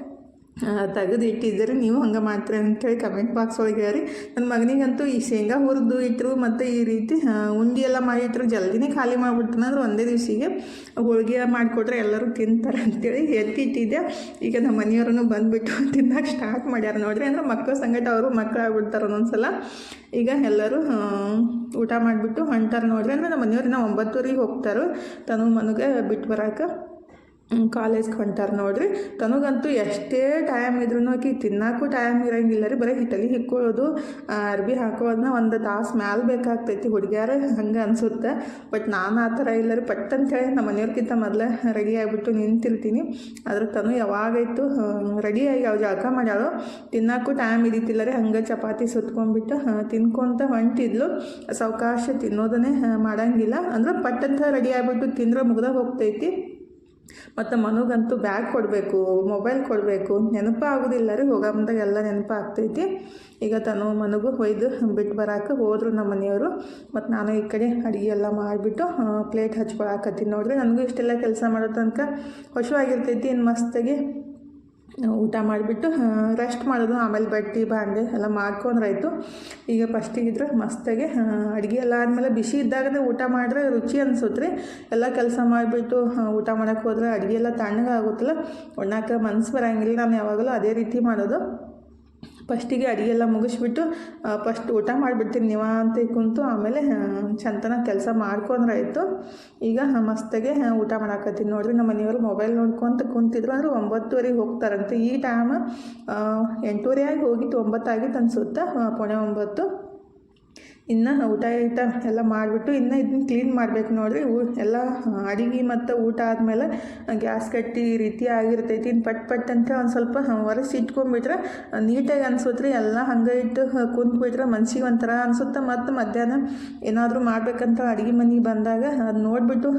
[SPEAKER 1] ತೆಗೆದು ಇಟ್ಟಿದ್ದೀರಿ ನೀವು ಹಂಗೆ ಮಾಡ್ತೀರಿ ಅಂಥೇಳಿ ಕಮೆಂಟ್ ಬಾಕ್ಸ್ ಒಳಗೆ ಹೇಳಿ ನನ್ನ ಮಗನಿಗಂತೂ ಈ ಶೇಂಗಾ ಹುರಿದು ಇಟ್ಟರು ಮತ್ತು ಈ ರೀತಿ ಉಂಡಿ ಎಲ್ಲ ಮಾಡಿಟ್ರು ಜಲ್ದಿನೇ ಖಾಲಿ ಮಾಡಿಬಿಡ್ತಾನೆ. ಅಂದ್ರೆ ಒಂದೇ ದಿವಸಿಗೆ ಹೋಳಿಗೆ ಮಾಡಿಕೊಟ್ರೆ ಎಲ್ಲರೂ ತಿಂತಾರೆ ಅಂತೇಳಿ ಎತ್ತಿಟ್ಟಿದ್ದೆ. ಈಗ ನಮ್ಮ ಮನೆಯವ್ರೂ ಬಂದುಬಿಟ್ಟು <laughs> ತಿನ್ನಕ್ಕೆ ಸ್ಟಾರ್ಟ್ ಮಾಡ್ಯಾರ ನೋಡ್ರಿ. ಅಂದ್ರೆ ಮಕ್ಕಳ ಸಂಗಟ ಅವರು ಮಕ್ಕಳು ಆಗ್ಬಿಡ್ತಾರೆ ಒಂದೊಂದು ಸಲ ಈಗ ಎಲ್ಲರೂ ಊಟ ಮಾಡಿಬಿಟ್ಟು ಹೊಂಟಾರೆ ನೋಡ್ರಿ. ಅಂದ್ರೆ ನಮ್ಮ ಮನೆಯವ್ರನ್ನ ಒಂಬತ್ತೂರಿಗೆ ಹೋಗ್ತಾರೆ. ತನು ಮನಗೆ ಬಿಟ್ಟು ಬರೋಕೆ ಕಾಲೇಜ್ಗೆ ಹೊಂಟಾರ ನೋಡ್ರಿ. ತನಗಂತೂ ಎಷ್ಟೇ ಟೈಮ್ ಇದ್ರೂ ಆಕಿ ತಿನ್ನಾಕು ಟೈಮ್ ಇರಂಗಿಲ್ಲ ರೀ. ಬರೀ ಹಿಟ್ಟಲಿ ಹಿಕ್ಕೊಳ್ಳೋದು ಅರ್ಬಿ ಹಾಕೋದನ್ನ ಒಂದು ತಾಸು ಮ್ಯಾಲ ಬೇಕಾಗ್ತೈತಿ. ಹುಡುಗ್ಯಾರ ಹಂಗೆ ಅನ್ಸುತ್ತೆ. ಬಟ್ ನಾನು ಆ ಥರ ಇಲ್ಲ ರೀ. ಪಟ್ ಹೇಳಿ ನಮ್ಮ ಮನೆಯವ್ರಿಗಿಂತ ಮೊದಲೇ ರೆಡಿ ಆಗಿಬಿಟ್ಟು ನಿಂತಿರ್ತೀನಿ. ಆದ್ರೆ ತನು ಯಾವಾಗಾಯ್ತು ರೆಡಿಯಾಗಿ ಯಾವ ಜಳಕ ಮಾಡ್ಯಾಳು ತಿನ್ನಕ್ಕೂ ಟೈಮ್ ಇದ್ದಿತ್ತಿಲ್ಲ ರೀ. ಹಂಗೆ ಚಪಾತಿ ಸುತ್ಕೊಂಡ್ಬಿಟ್ಟು ತಿನ್ಕೊಂತ ಹೊಂಟಿದ್ಲು. ಸಾವಕಾಶ ತಿನ್ನೋದನ್ನೇ ಮಾಡಂಗಿಲ್ಲ. ಅಂದ್ರೆ ಪಟ್ಟಂತ ರೆಡಿ ಆಗಿಬಿಟ್ಟು ತಿಂದ್ರೆ ಮುಗ್ದಾಗ ಹೋಗ್ತೈತಿ. ಮತ್ತು ಮನುಗಂತೂ ಬ್ಯಾಗ್ ಕೊಡಬೇಕು ಮೊಬೈಲ್ ಕೊಡಬೇಕು, ನೆನಪು ಹೋಗೋ ಮುಂದಾಗ ಎಲ್ಲ ನೆನಪು ಆಗ್ತೈತಿ. ಈಗ ತನು ಮನಗೂ ಒಯ್ದು ಬಿಟ್ಟು ಬರಾಕ ಹೋದರು ನಮ್ಮ ಮನೆಯವರು. ಮತ್ತು ನಾನು ಈ ಕಡೆ ಅಡುಗೆ ಎಲ್ಲ ಮಾಡಿಬಿಟ್ಟು ಪ್ಲೇಟ್ ಹಚ್ಕೊಳಕತ್ತೀನಿ ನೋಡ್ರಿ. ನನಗೂ ಇಷ್ಟೆಲ್ಲ ಕೆಲಸ ಮಾಡೋ ತನಕ ಆಗಿರ್ತೈತಿ ಇನ್ನು ಮಸ್ತಾಗಿ ಊಟ ಮಾಡಿಬಿಟ್ಟು ರೆಸ್ಟ್ ಮಾಡೋದು, ಆಮೇಲೆ ಬಟ್ಟೆ ಬಾಂಡೆ ಎಲ್ಲ ಮಾಡ್ಕೊಂಡ್ರಾಯ್ತು. ಈಗ ಫಸ್ಟಿಗಿದ್ರೆ ಮಸ್ತಾಗೆ ಅಡುಗೆ ಎಲ್ಲ ಆದಮೇಲೆ ಬಿಸಿ ಇದ್ದಾಗಲೇ ಊಟ ಮಾಡಿದ್ರೆ ರುಚಿ ಅನಿಸುತ್ತೆ ಎಲ್ಲ ಕೆಲಸ ಮಾಡಿಬಿಟ್ಟು ಊಟ ಮಾಡೋಕ್ಕೆ ಹೋದ್ರೆ ಅಡುಗೆ ಎಲ್ಲ ತಣ್ಣಗಾಗುತ್ತಲ್ಲ ಒಣ್ಣಾಕ ಮನ್ಸು ಬರೋಂಗಿಲ್ಲ ನಾನು ಯಾವಾಗಲೂ ಅದೇ ರೀತಿ ಮಾಡೋದು. ಫಸ್ಟಿಗೆ ಅಡುಗೆ ಎಲ್ಲ ಮುಗಿಸ್ಬಿಟ್ಟು ಫಸ್ಟ್ ಊಟ ಮಾಡಿಬಿಡ್ತೀನಿ ನೀವು ಅಂತ ಕುಂತು ಆಮೇಲೆ ಚಂತನ ಕೆಲಸ ಮಾಡ್ಕೊಂಡ್ರೆ ಆಯಿತು. ಈಗ ಮಸ್ತಾಗೆ ಊಟ ಮಾಡಾಕತ್ತೀನಿ. ನೋಡಿರಿ ನಮ್ಮ ಮನೆಯವರು ಮೊಬೈಲ್ ನೋಡ್ಕೊಂತ ಕುಂತಿದ್ರು ಅಂದ್ರೆ ಒಂಬತ್ತುವರೆಗೆ ಹೋಗ್ತಾರಂತೆ. ಈ ಟೈಮ್ ಎಂಟೂವರೆ ಆಗಿ ಹೋಗಿತ್ತು, ಒಂಬತ್ತಾಗಿತ್ತು ಅನ್ಸುತ್ತೆ? ಪುಣೆ ಒಂಬತ್ತು. ಇನ್ನು ಊಟ ಗೀಟ ಎಲ್ಲ ಮಾಡಿಬಿಟ್ಟು ಇನ್ನು ಇದನ್ನ ಕ್ಲೀನ್ ಮಾಡ್ಬೇಕು ನೋಡಿರಿ. ಊ, ಎಲ್ಲ ಅಡಿಗೆ ಮತ್ತು ಊಟ ಆದಮೇಲೆ ಗ್ಯಾಸ್ ಕಟ್ಟಿ ರೀತಿ ಆಗಿರ್ತೈತಿ. ಇನ್ನು ಪಟ್ ಪಟ್ ಅಂತ ಒಂದು ಸ್ವಲ್ಪ ಒರೆಸಿ ಇಟ್ಕೊಂಡ್ಬಿಟ್ರೆ ನೀಟಾಗಿ ಅನ್ಸುತ್ತೆ ರೀ ಎಲ್ಲ ಹಂಗೆ ಇಟ್ಟು ಕುಂತ್ಬಿಟ್ರೆ ಮನ್ಸಿಗೆ ಒಂಥರ ಅನ್ಸುತ್ತೆ. ಮತ್ತು ಮಧ್ಯಾಹ್ನ ಏನಾದರೂ ಮಾಡ್ಬೇಕಂತ ಅಡುಗೆ ಮನೆಗೆ ಬಂದಾಗ, ಅದು ನೋಡಿಬಿಟ್ಟು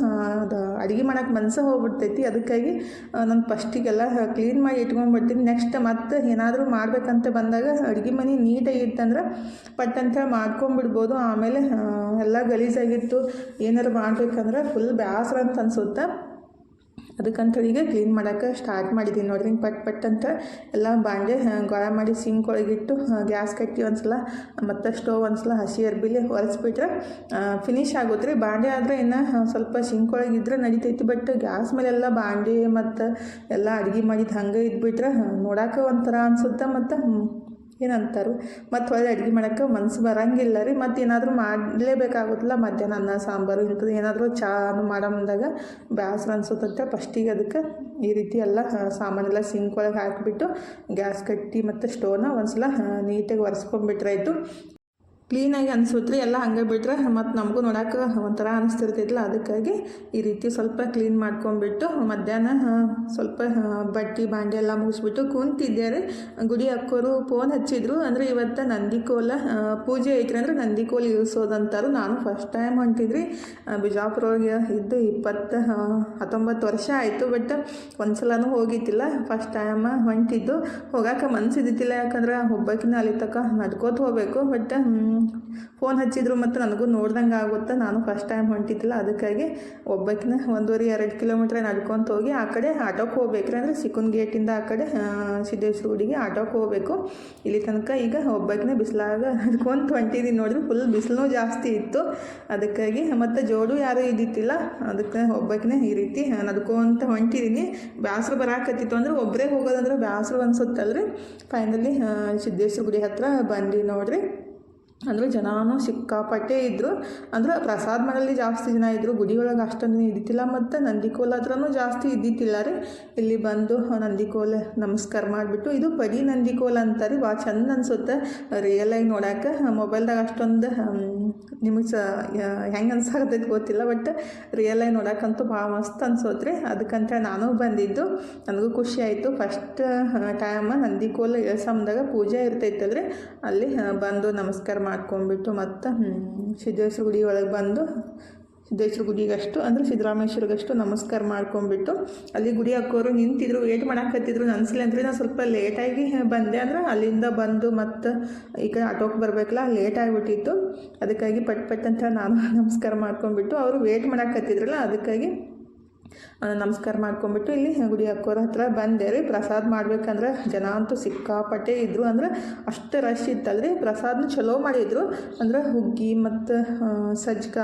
[SPEAKER 1] ಅದು ಅಡುಗೆ ಮಾಡೋಕ್ಕೆ ಮನಸ್ಸು ಹೋಗ್ಬಿಡ್ತೈತಿ. ಅದಕ್ಕಾಗಿ ನಾನು ಫಸ್ಟಿಗೆಲ್ಲ ಕ್ಲೀನ್ ಮಾಡಿ ಇಟ್ಕೊಂಡ್ಬಿಡ್ತೀನಿ. ನೆಕ್ಸ್ಟ್ ಮತ್ತೆ ಏನಾದರೂ ಮಾಡ್ಬೇಕಂತ ಬಂದಾಗ, ಅಡುಗೆ ಮನೆ ನೀಟಾಗಿ ಇತ್ತಂದ್ರೆ ಪಟ್ ಅಂತ ಮಾಡ್ಕೊಂಬಿಡ್ಬೋದು ಇರ್ಬೋದು ಆಮೇಲೆ ಎಲ್ಲ ಗಲೀಜಾಗಿತ್ತು. ಏನಾರು ಮಾಡಬೇಕಂದ್ರೆ ಫುಲ್ ಬೇಸರ ಅಂತ ಅನ್ಸುತ್ತೆ? ಅದಕ್ಕಂಥೇಳಿ ಈಗ ಕ್ಲೀನ್ ಮಾಡೋಕ್ಕೆ ಸ್ಟಾರ್ಟ್ ಮಾಡಿದ್ದೀನಿ ನೋಡ್ರಿ. ಪಟ್ ಪಟ್ ಅಂತ ಎಲ್ಲ ಬಾಂಡೆ ಗೊಳ ಮಾಡಿ ಸಿಂಕ್ ಒಳಗಿಟ್ಟು ಗ್ಯಾಸ್ ಕಟ್ಟಿ ಒಂದ್ಸಲ, ಮತ್ತು ಸ್ಟೋವ್ ಒಂದ್ಸಲ ಹಸಿ ಅರ್ಬಿಲಿ ಒರೆಸ್ಬಿಟ್ರೆ ಫಿನಿಶ್ ಆಗುತ್ತೆ ರೀ ಬಾಂಡೆ ಆದರೆ ಇನ್ನು ಸ್ವಲ್ಪ ಸಿಂಕ್ ಒಳಗಿದ್ರೆ ನಡೀತೈತಿ. ಬಟ್ ಗ್ಯಾಸ್ ಮೇಲೆಲ್ಲ ಬಾಂಡೆ ಮತ್ತು ಎಲ್ಲ ಅಡುಗೆ ಮಾಡಿದ್ದು ಹಂಗೆ ಇದ್ಬಿಟ್ರೆ ನೋಡೋಕೆ ಒಂಥರ ಅನ್ಸುತ್ತೆ ಮತ್ತು? ಏನಂತಾರೆ? ಮತ್ತು ಒಳ್ಳೆ ಅಡುಗೆ ಮಾಡೋಕ್ಕೆ ಮನಸ್ಸು ಬರೋಂಗಿಲ್ಲ ರೀ. ಮತ್ತು ಏನಾದರೂ ಮಾಡಲೇಬೇಕಾಗುತ್ತಲ್ಲ ಮಧ್ಯಾಹ್ನ ಅನ್ನ, ಸಾಂಬಾರು, ಇಂಥದ್ದು ಏನಾದರೂ ಚಾನು ಮಾಡೋ ಮುಂದಾಗ ಬೇಸ್ರ ಅನ್ಸುತ್ತಂತೆ ಫಸ್ಟಿಗೆ ಅದಕ್ಕೆ ಈ ರೀತಿ ಎಲ್ಲ ಸಾಮಾನೆಲ್ಲ ಸಿಂಕ್ ಒಳಗೆ ಹಾಕಿಬಿಟ್ಟು ಗ್ಯಾಸ್ ಕಟ್ಟಿ ಮತ್ತು ಸ್ಟೋವ್ನ ಒಂದು ಸಲ ನೀಟಾಗಿ ಒರೆಸ್ಕೊಂಡ್ಬಿಟ್ರಾಯ್ತು ಕ್ಲೀನಾಗಿ ಅನಿಸುತ್ತೆ ಎಲ್ಲ ಹಂಗೆ ಬಿಟ್ಟರೆ ಮತ್ತು ನಮಗೂ ನೋಡೋಕೆ ಒಂಥರ ಅನಿಸ್ತಿರ್ತೈತಲ್ಲ ಅದಕ್ಕಾಗಿ ಈ ರೀತಿ ಸ್ವಲ್ಪ ಕ್ಲೀನ್ ಮಾಡ್ಕೊಂಬಿಟ್ಟು ಮಧ್ಯಾಹ್ನ ಸ್ವಲ್ಪ ಬಟ್ಟೆ, ಬಾಂಡೆ ಎಲ್ಲ ಮುಗಿಸ್ಬಿಟ್ಟು ರೀ. ಗುಡಿ ಅಕ್ಕೋರು ಫೋನ್ ಹಚ್ಚಿದ್ರು. ಅಂದರೆ ಇವತ್ತು ನಂದಿಕೋಲ ಪೂಜೆ ಐತ್ರಿ ಅಂದ್ರೆ ನಂದಿಕೋಲ್ ಇಳಿಸೋದಂತಾರು ನಾನು ಫಸ್ಟ್ ಟೈಮ್ ಹೊಂಟಿದ್ರಿ. ಬಿಜಾಪುರ ಒಳಗೆ ಇದ್ದು ಇಪ್ಪತ್ತು ಹತ್ತೊಂಬತ್ತು ವರ್ಷ ಆಯಿತು ಬಟ್ ಒಂದ್ಸಲನೂ ಹೋಗಿದ್ದಿಲ್ಲ ಫಸ್ಟ್ ಟೈಮ್ ಹೊಂಟಿದ್ದು. ಹೋಗಾಕ ಮನ್ಸಿದ್ದಿಲ್ಲ ಯಾಕಂದ್ರೆ ಒಬ್ಬಕ್ಕಿನ ಅಲ್ಲಿ ತಕ್ಕ ನಡ್ಕೋತ ಹೋಗ್ಬೇಕು ಬಟ್ ಫೋನ್ ಹಚ್ಚಿದ್ರು ಮತ್ತು ನನಗೂ ನೋಡ್ದಂಗೆ ಆಗುತ್ತೆ. ನಾನು ಫಸ್ಟ್ ಟೈಮ್ ಹೊಂಟಿದ್ದಿಲ್ಲ. ಅದಕ್ಕಾಗಿ ಒಬ್ಬಕ್ಕಿನ ಒಂದೂವರೆ, ಎರಡು ಕಿಲೋಮೀಟ್ರ್ ನಡ್ಕೊತ ಹೋಗಿ ಆ ಕಡೆ ಆಟೋಕ್ಕೆ ಹೋಗ್ಬೇಕ್ರಿ ಅಂದರೆ ಸಿಕ್ಕುನ್ ಗೇಟಿಂದ ಆ ಕಡೆ ಸಿದ್ದೇಶ್ವರ ಗುಡಿಗೆ ಆಟೋಕ್ಕೆ ಹೋಗಬೇಕು. ಇಲ್ಲಿ ತನಕ ಈಗ ಒಬ್ಬಕ್ಕಿನ ಬಿಸಿಲಾಗ ನಡ್ಕೊಂತ ಹೊಂಟಿದ್ದೀನಿ ನೋಡಿದ್ರೆ ಫುಲ್ ಬಿಸಿಲು ಜಾಸ್ತಿ ಇತ್ತು. ಅದಕ್ಕಾಗಿ ಮತ್ತು ಜೋಡು ಯಾರೂ ಇದ್ದಿತ್ತಿಲ್ಲ ಅದಕ್ಕೆ ಒಬ್ಬಕ್ಕಿನ ಈ ರೀತಿ ನಡ್ಕೊಂತ ಹೊಂಟಿದ್ದೀನಿ ಬ್ಯಾಸರು ಬರಾಕತ್ತಿತ್ತು ಅಂದ್ರೆ ಒಬ್ಬರೇ ಹೋಗೋದಂದ್ರೆ ಬ್ಯಾಸರು ಅನ್ಸುತ್ತಲ್ರಿ. ಫೈನಲಿ ಸಿದ್ದೇಶ್ವರ ಗುಡಿ ಹತ್ರ ಬಂದ್ವಿ ನೋಡ್ರಿ. ಅಂದ್ರೆ ಜನನೂ ಸಿಕ್ಕಾಪಟ್ಟೆ ಇದ್ದರು ಅಂದ್ರೆ ಪ್ರಸಾದ ಮನೆಯಲ್ಲಿ ಜಾಸ್ತಿ ಜನ ಇದ್ದರು ಗುಡಿ ಒಳಗೆ ಅಷ್ಟೊಂದು ಇದ್ದಿತ್ತಿಲ್ಲ ಮತ್ತು ನಂದಿಕೋಲ ಹತ್ರನೂ ಜಾಸ್ತಿ ಇದ್ದಿತ್ತಿಲ್ಲ ರೀ. ಇಲ್ಲಿ ಬಂದು ನಂದಿಕೋಲ ನಮಸ್ಕಾರ ಮಾಡಿಬಿಟ್ಟು, ಇದು ಪಡಿ ನಂದಿಕೋಲ ಅಂತಾರೆ ಭಾಳ ಚಂದ ಅನ್ಸುತ್ತೆ ರಿಯಲಾಗಿ ನೋಡೋಕೆ ಮೊಬೈಲ್ದಾಗ ಅಷ್ಟೊಂದು ನಿಮಗೆ ಸ ಹೆಂಗೆ ಅನ್ಸಾಕತ್ತೈತೆ ಗೊತ್ತಿಲ್ಲ ಬಟ್ ರಿಯಲಾಗಿ ನೋಡೋಕ್ಕಂತೂ ಭಾಳ ಮಸ್ತ್ ಅನ್ಸೋತ್ರಿ. ಅದಕ್ಕಂತ ನಾನು ಬಂದಿದ್ದು, ನನಗೂ ಖುಷಿ ಆಯಿತು. ಫಸ್ಟ್ ಟೈಮ್ ನಂದಿಕೋಲ ಸಮದಾಗ ಪೂಜೆ ಇರ್ತೈತಲ್ರಿ. ಅಲ್ಲಿ ಬಂದು ನಮಸ್ಕಾರ ಮಾಡ್ಕೊಂಬಿಟ್ಟು ಮತ್ತು ಸಿದ್ದೇಶ್ವರ ಗುಡಿ ಒಳಗೆ ಬಂದು ಸಿದ್ದೇಶ್ವರ ಗುಡಿಗಷ್ಟು ಅಂದರೆ ಸಿದ್ದರಾಮೇಶ್ವರಿಗಷ್ಟು ನಮಸ್ಕಾರ ಮಾಡ್ಕೊಂಬಿಟ್ಟು ಅಲ್ಲಿ ಗುಡಿ ಹಾಕೋರು ನಿಂತಿದ್ರು ವೇಟ್ ಮಾಡಾಕತ್ತಿದ್ರು. ಅನ್ಸಲಿ ಅಂದ್ರೆ ನಾನು ಸ್ವಲ್ಪ ಲೇಟಾಗಿ ಬಂದೆ ಅಂದ್ರೆ ಅಲ್ಲಿಂದ ಬಂದು ಮತ್ತು ಈ ಕಡೆ ಆಟೋಕ್ಕೆ ಬರಬೇಕಲ್ಲ ಲೇಟ್ ಆಗಿಬಿಟ್ಟಿತ್ತು. ಅದಕ್ಕಾಗಿ ಪಟ್ ಪಟ್ ಅಂತ ನಾನು <laughs> ನಮಸ್ಕಾರ ಮಾಡ್ಕೊಂಬಿಟ್ಟು ಅವರು ವೇಟ್ ಮಾಡಾಕತ್ತಿದ್ರಲ್ಲ, ಅದಕ್ಕಾಗಿ ನಮಸ್ಕಾರ ಮಾಡ್ಕೊಂಬಿಟ್ಟು ಇಲ್ಲಿ ಗುಡಿ ಅಕ್ಕೋರ ಹತ್ರ ಬಂದೆ ರೀ. ಪ್ರಸಾದ ಮಾಡ್ಬೇಕಂದ್ರೆ ಜನ ಅಂತೂ ಸಿಕ್ಕಾಪಟ್ಟೆ ಇದ್ದರು ಅಂದ್ರೆ ಅಷ್ಟು ರಶ್ ಇತ್ತಲ್ರಿ. ಪ್ರಸಾದನ ಚಲೋ ಮಾಡಿದ್ರು. ಅಂದ್ರೆ ಹುಗ್ಗಿ ಮತ್ತು ಸಜ್ಕ,